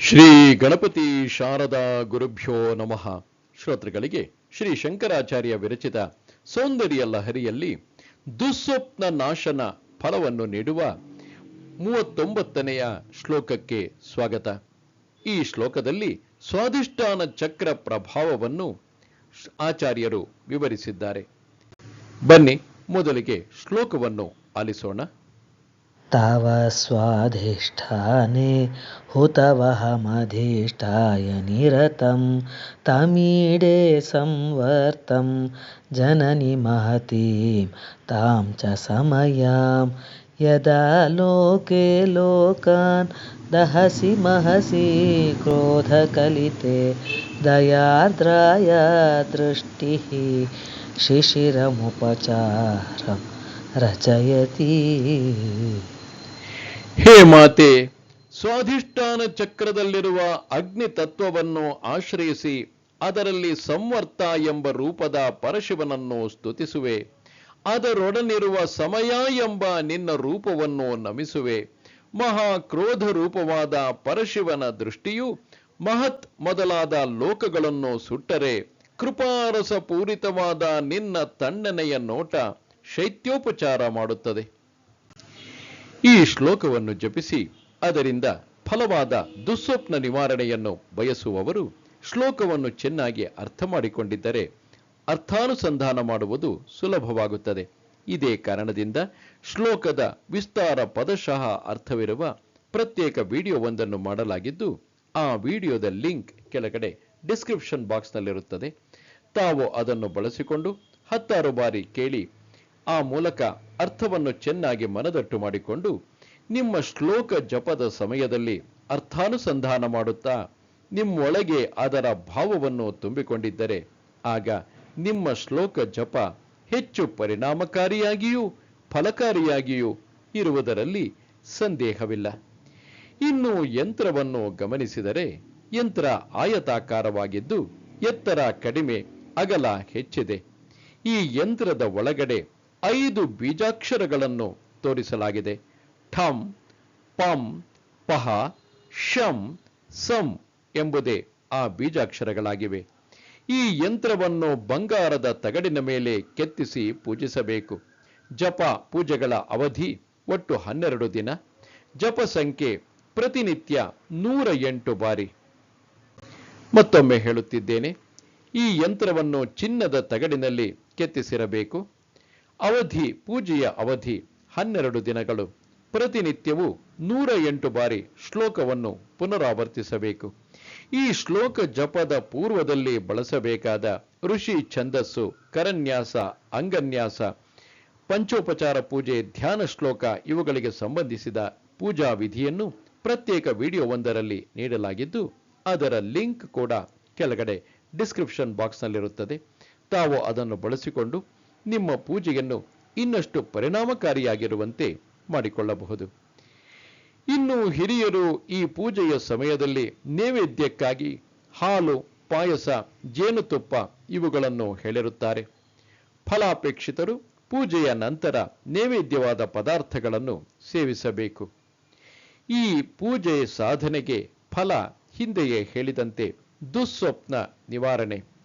ಶ್ರೀ ಗಣಪತಿ ಶಾರದಾ ಗುರುಭ್ಯೋ ನಮಃ. ಶ್ರೋತೃಗಳಿಗೆ ಶ್ರೀ ಶಂಕರಾಚಾರ್ಯ ವಿರಚಿತ ಸೌಂದರ್ಯ ಲಹರಿಯಲ್ಲಿ ದುಸ್ವಪ್ನ ನಾಶನ ಫಲವನ್ನು ನೀಡುವ ಮೂವತ್ತೊಂಬತ್ತನೆಯ ಶ್ಲೋಕಕ್ಕೆ ಸ್ವಾಗತ. ಈ ಶ್ಲೋಕದಲ್ಲಿ ಸ್ವಾಧಿಷ್ಠಾನ ಚಕ್ರ ಪ್ರಭಾವವನ್ನು ಆಚಾರ್ಯರು ವಿವರಿಸಿದ್ದಾರೆ. ಬನ್ನಿ, ಮೊದಲಿಗೆ ಶ್ಲೋಕವನ್ನು ಆಲಿಸೋಣ. तव स्वाधिष्ठाने हुतवहमधिष्ठाय निरतं तमीडे संवर्तं जननि महतीं तां च समयां। यदा लोके लोकान् दहसि महसि क्रोधकलिते दयार्द्राय दृष्टिः शिशिरमुपचारं रचयति ಹೇ ಮಾತೆ, ಸ್ವಾಧಿಷ್ಠಾನ ಚಕ್ರದಲ್ಲಿರುವ ಅಗ್ನಿ ತತ್ವವನ್ನು ಆಶ್ರಯಿಸಿ ಅದರಲ್ಲಿ ಸಂವರ್ತ ಎಂಬ ರೂಪದ ಪರಶಿವನನ್ನು ಸ್ತುತಿಸುವೆ. ಅದರೊಡನಿರುವ ಸಮಯ ಎಂಬ ನಿನ್ನ ರೂಪವನ್ನು ನಮಿಸುವೆ. ಮಹಾ ಕ್ರೋಧ ರೂಪವಾದ ಪರಶಿವನ ದೃಷ್ಟಿಯು ಮಹತ್ ಮೊದಲಾದ ಲೋಕಗಳನ್ನು ಸುಟ್ಟರೆ ಕೃಪಾರಸ ಪೂರಿತವಾದ ನಿನ್ನ ತಣ್ಣನೆಯ ನೋಟ ಶೈತ್ಯೋಪಚಾರ ಮಾಡುತ್ತದೆ. ಈ ಶ್ಲೋಕವನ್ನು ಜಪಿಸಿ ಅದರಿಂದ ಫಲವಾದ ದುಸ್ವಪ್ನ ನಿವಾರಣೆಯನ್ನು ಬಯಸುವವರು ಶ್ಲೋಕವನ್ನು ಚೆನ್ನಾಗಿ ಅರ್ಥ ಮಾಡಿಕೊಂಡಿದ್ದರೆ ಅರ್ಥಾನುಸಂಧಾನ ಮಾಡುವುದು ಸುಲಭವಾಗುತ್ತದೆ. ಇದೇ ಕಾರಣದಿಂದ ಶ್ಲೋಕದ ವಿಸ್ತಾರ ಪದಶಃ ಅರ್ಥವಿರುವ ಪ್ರತ್ಯೇಕ ವಿಡಿಯೋವೊಂದನ್ನು ಮಾಡಲಾಗಿದ್ದು, ಆ ವಿಡಿಯೋದ ಲಿಂಕ್ ಕೆಳಗಡೆ ಡಿಸ್ಕ್ರಿಪ್ಷನ್ ಬಾಕ್ಸ್ನಲ್ಲಿರುತ್ತದೆ. ತಾವು ಅದನ್ನು ಬಳಸಿಕೊಂಡು ಹತ್ತಾರು ಬಾರಿ ಕೇಳಿ ಆ ಮೂಲಕ ಅರ್ಥವನ್ನು ಚೆನ್ನಾಗಿ ಮನದಟ್ಟು ಮಾಡಿಕೊಂಡು ನಿಮ್ಮ ಶ್ಲೋಕ ಜಪದ ಸಮಯದಲ್ಲಿ ಅರ್ಥಾನುಸಂಧಾನ ಮಾಡುತ್ತಾ ನಿಮ್ಮೊಳಗೆ ಅದರ ಭಾವವನ್ನು ತುಂಬಿಕೊಂಡಿದ್ದರೆ ಆಗ ನಿಮ್ಮ ಶ್ಲೋಕ ಜಪ ಹೆಚ್ಚು ಪರಿಣಾಮಕಾರಿಯಾಗಿಯೂ ಫಲಕಾರಿಯಾಗಿಯೂ ಇರುವುದರಲ್ಲಿ ಸಂದೇಹವಿಲ್ಲ. ಇನ್ನು ಯಂತ್ರವನ್ನು ಗಮನಿಸಿದರೆ ಯಂತ್ರ ಆಯತಾಕಾರವಾಗಿದ್ದು ಎತ್ತರ ಕಡಿಮೆ ಅಗಲ ಹೆಚ್ಚಿದೆ. ಈ ಯಂತ್ರದ ಒಳಗಡೆ ಐದು ಬೀಜಾಕ್ಷರಗಳನ್ನು ತೋರಿಸಲಾಗಿದೆ. ಠಂ, ಪಂ, ಪಹ ಶಂ ಸಂ ಎಂಬುದೇ ಆ ಬೀಜಾಕ್ಷರಗಳಾಗಿವೆ. ಈ ಯಂತ್ರವನ್ನು ಬಂಗಾರದ ತಗಡಿನ ಮೇಲೆ ಕೆತ್ತಿಸಿ ಪೂಜಿಸಬೇಕು. ಜಪ ಪೂಜೆಗಳ ಅವಧಿ ಒಟ್ಟು ಹನ್ನೆರಡು ದಿನ. ಜಪ ಸಂಖ್ಯೆ ಪ್ರತಿನಿತ್ಯ ನೂರ ಎಂಟು ಬಾರಿ. ಮತ್ತೊಮ್ಮೆ ಹೇಳುತ್ತಿದ್ದೇನೆ, ಈ ಯಂತ್ರವನ್ನು ಚಿನ್ನದ ತಗಡಿನಲ್ಲಿ ಕೆತ್ತಿಸಿರಬೇಕು. ಅವಧಿ, ಪೂಜೆಯ ಅವಧಿ, ಹನ್ನೆರಡು ದಿನಗಳು. ಪ್ರತಿನಿತ್ಯವೂ ನೂರ ಎಂಟು ಬಾರಿ ಶ್ಲೋಕವನ್ನು ಪುನರಾವರ್ತಿಸಬೇಕು. ಈ ಶ್ಲೋಕ ಜಪದ ಪೂರ್ವದಲ್ಲಿ ಬಳಸಬೇಕಾದ ಋಷಿ ಛಂದಸ್ಸು, ಕರನ್ಯಾಸ, ಅಂಗನ್ಯಾಸ, ಪಂಚೋಪಚಾರ ಪೂಜೆ, ಧ್ಯಾನ ಶ್ಲೋಕ ಇವುಗಳಿಗೆ ಸಂಬಂಧಿಸಿದ ಪೂಜಾ ವಿಧಿಯನ್ನು ಪ್ರತ್ಯೇಕ ವಿಡಿಯೋವೊಂದರಲ್ಲಿ ನೀಡಲಾಗಿದ್ದು, ಅದರ ಲಿಂಕ್ ಕೂಡ ಕೆಳಗಡೆ ಡಿಸ್ಕ್ರಿಪ್ಷನ್ ಬಾಕ್ಸ್ನಲ್ಲಿರುತ್ತದೆ. ತಾವು ಅದನ್ನು ಬಳಸಿಕೊಂಡು ನಿಮ್ಮ ಪೂಜೆಯನ್ನು ಇನ್ನಷ್ಟು ಪರಿಣಾಮಕಾರಿಯಾಗಿರುವಂತೆ ಮಾಡಿಕೊಳ್ಳಬಹುದು. ಇನ್ನು ಹಿರಿಯರು ಈ ಪೂಜೆಯ ಸಮಯದಲ್ಲಿ ನೈವೇದ್ಯಕ್ಕಾಗಿ ಹಾಲು, ಪಾಯಸ, ಜೇನುತುಪ್ಪ ಇವುಗಳನ್ನು ಹೇಳಿರುತ್ತಾರೆ. ಫಲಾಪೇಕ್ಷಿತರು ಪೂಜೆಯ ನಂತರ ನೈವೇದ್ಯವಾದ ಪದಾರ್ಥಗಳನ್ನು ಸೇವಿಸಬೇಕು. ಈ ಪೂಜೆ ಸಾಧನೆಗೆ ಫಲ ಹಿಂದೆಯೇ ಹೇಳಿದಂತೆ ದುಸ್ವಪ್ನ ನಿವಾರಣೆ.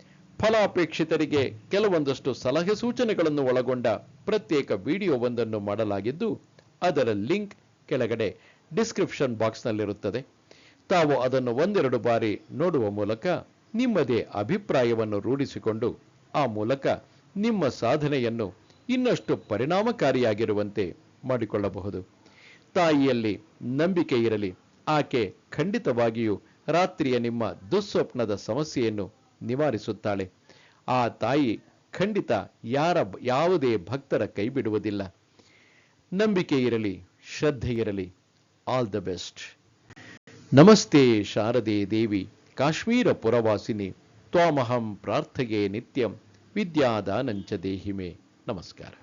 ಫಲಾಪೇಕ್ಷಿತರಿಗೆ ಕೆಲವೊಂದಷ್ಟು ಸಲಹೆ ಸೂಚನೆಗಳನ್ನು ಒಳಗೊಂಡ ಪ್ರತ್ಯೇಕ ವಿಡಿಯೋವೊಂದನ್ನು ಮಾಡಲಾಗಿದ್ದು, ಅದರ ಲಿಂಕ್ ಕೆಳಗಡೆ ಡಿಸ್ಕ್ರಿಪ್ಷನ್ ಬಾಕ್ಸ್ನಲ್ಲಿರುತ್ತದೆ. ತಾವು ಅದನ್ನು ಒಂದೆರಡು ಬಾರಿ ನೋಡುವ ಮೂಲಕ ನಿಮ್ಮದೇ ಅಭಿಪ್ರಾಯವನ್ನು ರೂಢಿಸಿಕೊಂಡು, ಆ ಮೂಲಕ ನಿಮ್ಮ ಸಾಧನೆಯನ್ನು ಇನ್ನಷ್ಟು ಪರಿಣಾಮಕಾರಿಯಾಗಿರುವಂತೆ ಮಾಡಿಕೊಳ್ಳಬಹುದು. ತಾಯಿಯಲ್ಲಿ ನಂಬಿಕೆ ಇರಲಿ, ಆಕೆ ಖಂಡಿತವಾಗಿಯೂ ರಾತ್ರಿಯ ನಿಮ್ಮ ದುಸ್ವಪ್ನದ ಸಮಸ್ಯೆಯನ್ನು ನಿವಾರಿಸುತ್ತಾಳೆ. ಆ ತಾಯಿ ಖಂಡಿತ ಯಾರ ಯಾವುದೇ ಭಕ್ತರ ಕೈ ಬಿಡುವುದಿಲ್ಲ ನಂಬಿಕೆ ಇರಲಿ, ಶ್ರದ್ಧೆ ಇರಲಿ. All the best. ನಮಸ್ತೆ ಶಾರದೆ ದೇವಿ, ಕಾಶ್ಮೀರ ಪುರವಾಸಿನಿ. ತ್ವಾಮಹಂ ಪ್ರಾರ್ಥಗೆ ನಿತ್ಯಂ. ವಿದ್ಯಾದಾನಂಚ ದೇಹಿಮೆ. ನಮಸ್ಕಾರ.